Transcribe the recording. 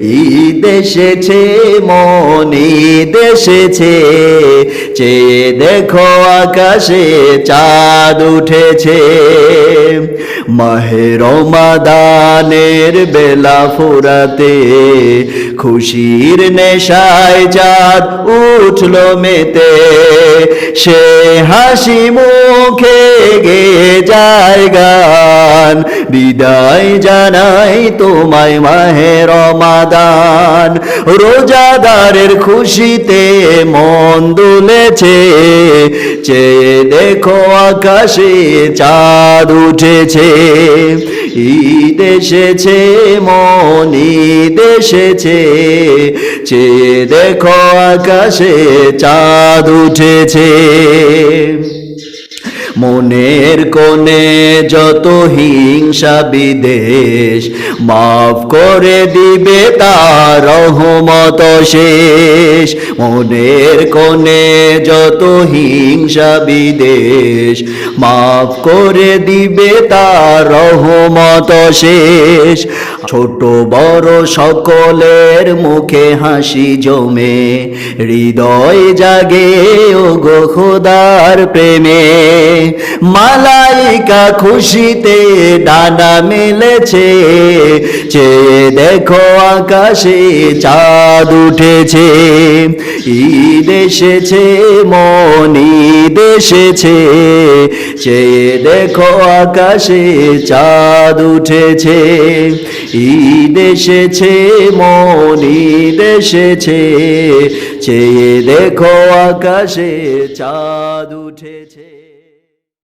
ঈদ এসেছে, মন ঈদ এসেছে। চেয়ে দেখো আকাশে চাঁদ উঠেছে। মাহের মাদানের বেলা ফুরাতে খুশির নেশায় চাঁদ উঠল মেতে। সে হাসি মুখে গে যায় গান বিদায় জানাই তোমায় মাহে রমাদান। রোজাদারের খুশিতে মন দুলেছে, চেয়ে দেখো আকাশে চাঁদ উঠেছে। ঈদ এসেছে, মন ঈদ এসেছে, চেয়ে দেখো আকাশে চাঁদ উঠেছে। মনের কোণে যত হিংসা বিদেশ, মাফ করে দিবে তার রহমত শেষ। মনের কোণে যত হিংসা বিদেশ, মাফ করে দিবে তার রহমত শেষ। ছোট বড় সকলের মুখে হাসি জমে, হৃদয় জাগে ও গো খোদার প্রেমে। মালাইকা খুশিতে ডানা মেলেছে। চেয়ে দেখো আকাশে চাঁদ উঠেছে। ঈদ এসেছে, মন ঈদ এসেছে। চেয়ে দেখো আকাশে চাঁদ উঠেছে। ঈদ এসেছে, মন ঈদ এসেছে। চেয়ে দেখো আকাশে চাঁদ উঠেছে।